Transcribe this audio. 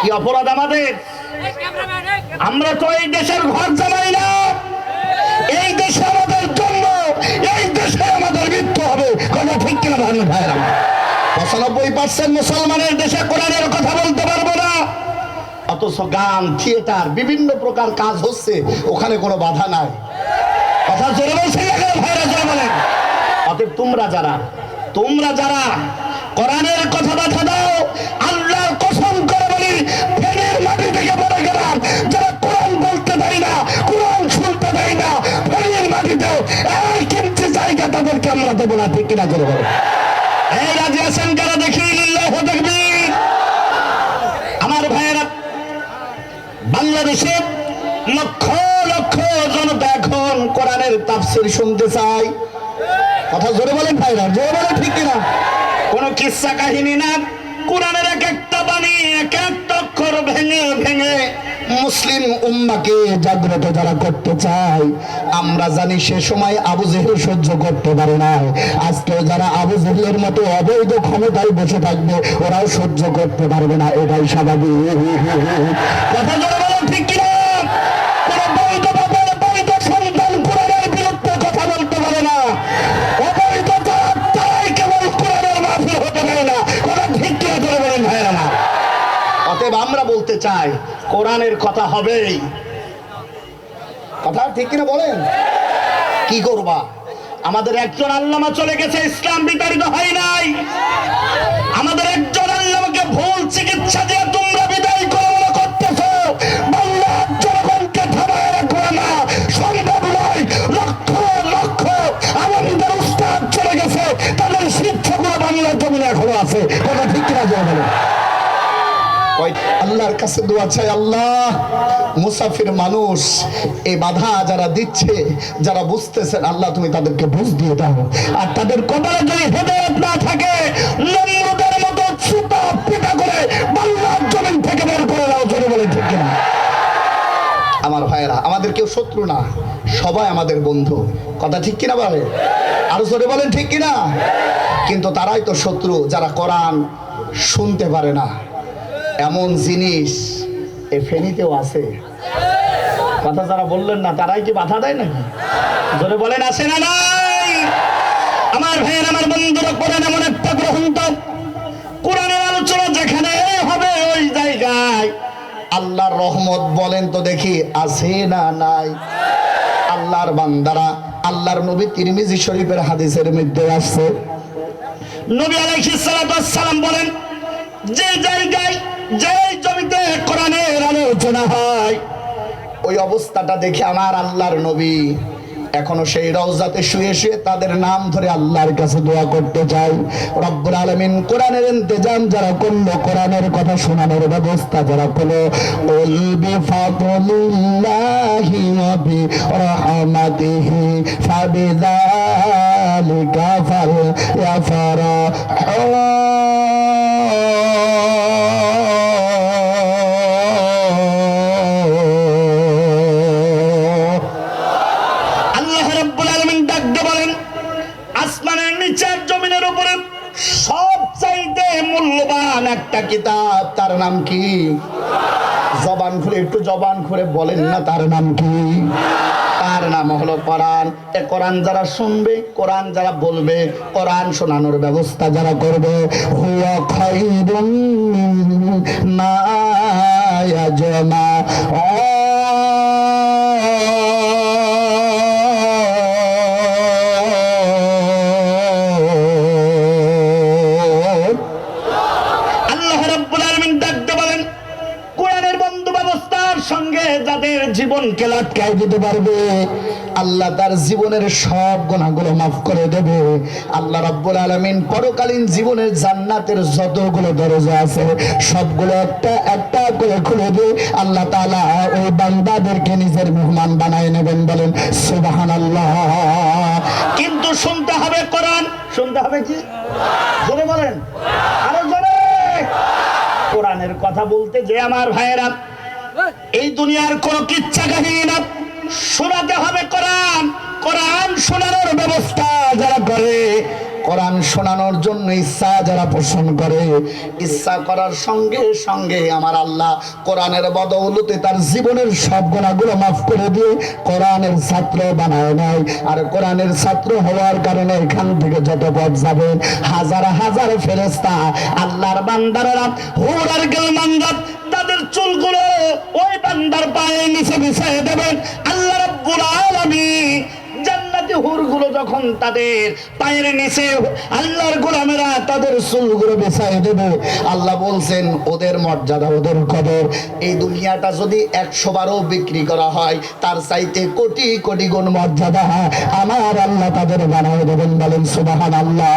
কি অপরাধ আমাদের? আমরা তো এই দেশের ঘর জামাই না। এই দেশে আমাদের জন্য এই দেশে আমাদের মৃত্যু হবে। কথা ঠিক কিনা ভাই ভাইরা? পঁচানব্বই পার্সেন্ট মুসলমানের দেশে কোরআনের কথা বলতে পারব না। অথচ গান, থিয়েটার, বিভিন্ন প্রকার কাজ হচ্ছে। ওখানে কোনো বাধা নাই। কথা জোরে বলছেন ভাইরা, জোরে বলেন। অতএব তোমরা যারা তোমরা যারা কোরআনের কথা বাধা দাও, আল্লাহর কসম করে বলি, ফেনের মাটি থেকে পড়ে গেলাম। যারা কোরআন বলতে দেয় না, কোরআন শুনতে দেয় না, ফেনের মাটিতেও এক ইঞ্চি জায়গা তাদেরকে আমরা দেবো না, ঠিক কিনা করে বলো। এই রাজি আছেন কারা দেখি তাকবীর। আমার ভাইয়েরা, বাংলাদেশে লক্ষ লক্ষ জনতা এখন কোরআনের তাফসির শুনতে চাই। কথা জোরে বলেন ভাইরা, জোরে বলেন ঠিক কিনা? কোন কিসসা কাহিনী না? কোরআনের এক একটা বাণী, এক একটা অক্ষর ভেঙে ভেঙে মুসলিম উম্মাকে জাগ্রত যারা করতে চায়। আমরা জানি সে সময় আবু জেহেল সহ্য করতে পারে না। আজকে যারা আবু জেহেলের মতো অবৈধ ক্ষমতায় বসে থাকবে, ওরাও সহ্য করতে পারবে না, এটাই স্বাভাবিক। কথা অতএব আমরা বলতে চাই, কোরআনের কথা হবেই। কথা ঠিক কিনা বলেন? কি করবা? আমাদের একজন আল্লামা চলে গেছে, ইসলাম বিতাড়িত হয় নাই। আমাদের একজন আল্লামাকে ভুল চিকিৎসা দিয়ে তোমরা বিদায় করে করতেছো। বাংলার জনগণকে থামায় না। তাদের শিক্ষকরা বাংলার জমিনে এখনও আছে। কথা কাছে দোয়া চাই আল্লাহ। মুসাফির মানুষ বাধা যারা দিচ্ছে, যারা বুঝতেছেন, আল্লাহ তুমি তাদেরকে বুঝ দিয়ে দাও। আর তাদের কপালে যদি হেদায়ত না থাকে, নমরুদের মতো পিটা করে জমিন থেকে বের করে দাও, জোরে বলে ঠিক কিনা? আমার ভাইয়েরা, আমাদের কেউ শত্রু না, সবাই আমাদের বন্ধু। কথা ঠিক কিনা বলে? আরও জোরে বলেন ঠিক কিনা? কিন্তু তারাই তো শত্রু, যারা কোরআন শুনতে পারে না। এমন জিনিস এ ফেনীতেও আছে। কথা যারা বললেন না, তারাই কি বাধা দেয় নাকি? জোরে বলেন আসে না নাই? আমার ভাইয়ের, আমার বন্ধুরা কোরআন এমন একটা গ্রন্থ। কোরআনের আলোচনা যেখানে হবে ওই জায়গায়। আল্লাহর রহমত বলেন তো দেখি, আছে না নাই? আল্লাহর বান্দারা, আল্লাহর নবী তিরমিজি শরীফের হাদিসের মধ্যে আসছে নবী আলাইহিস সালাম বলেন, যে জায়গায় যে জমিতে কোরআনের আলোচনা হয়, ওই অবস্থাটা দেখে আমার আল্লাহর নবী এখনও সেই রওজাতে শুয়ে শুয়ে তাদের নাম ধরে আল্লাহর কাছে দোয়া করতে চাই রব্বুল আলামিন কোরআনের ইন্তজাম যারা করল, কোরআনের কথা শোনানোর ব্যবস্থা যারা করল উল বিফাদলিল্লাহি ওয়া বিরহমাতিহি ফাবিযালিকা ফালইফরাহু মূল্যবান একটা কিতাব, তার নাম কি? জবান খুলে, একটু জবান খুলে বলেন না, তার নাম কি? তার নাম হলো কোরআন। এ কোরআন যারা শুনবে, কোরআন যারা বলবে, কোরআন শোনানোর ব্যবস্থা যারা করবে, হুয়া খাইরুম মা জীবনকে লাটকায় দিতে পারবে? আল্লাহ তার জীবনের সব গুণাগুলো মাফ করে দেবে। আল্লাহ রাব্বুল আলামিন পরকালীন জীবনের জান্নাতের যতগুলো দরজা আছে, সবগুলো একটা একটা করে খুলে দিয়ে আল্লাহ তাআলা ওই বান্দাদেরকে নিজের মেহমান বানায় নেবেন বলেন, সুবহানাল্লাহ। কিন্তু শুনতে হবে কোরআন। শুনতে হবে কি? জোরে বলেন। আরও জোরে। কোরআনের কথা বলতে যে আমার ভাইয়েরা এই দুনিয়ার কোন কিচ্ছা কাহিনী না। শোনাতে হবে কোরআন। কোরআন শোনানোর ব্যবস্থা যারা করে, কোরআন শোনানোর জন্য ইচ্ছা যারা পোষণ করে, ইচ্ছা করার সঙ্গে সঙ্গে আমার আল্লাহ কোরআনের বদৌলতে তার জীবনের সব গুণাগুলো মাফ করে দিয়ে কোরআনের ছাত্র বানায় নেয়। আর কোরআনের ছাত্র হওয়ার কারণে এখান থেকে যত পথ যাবেন হাজার হাজার ফেরেস্তা আল্লাহর বান্দারা হুরার গেল মান্দার তাদের চুলগুলো ওই বান্দার পায়ে নিচে বিছাই দেবেন। আল্লাহ রাব্বুল আলামিন জান্নাতি হুরগুলো যখন তাদের পায়ের নিচে আল্লাহর গোলামেরা তাদের চুলগুলো বেছাই দেবে। আল্লাহ বলছেন, ওদের মর্যাদা, ওদের কদর। এই দুনিয়াটা যদি একশো বারও বিক্রি করা হয়, তার চাইতে কোটি কোটি গুণ মর্যাদা। আমার আল্লাহ তাদের বানায় দেবেন বলেন সুবাহান আল্লাহ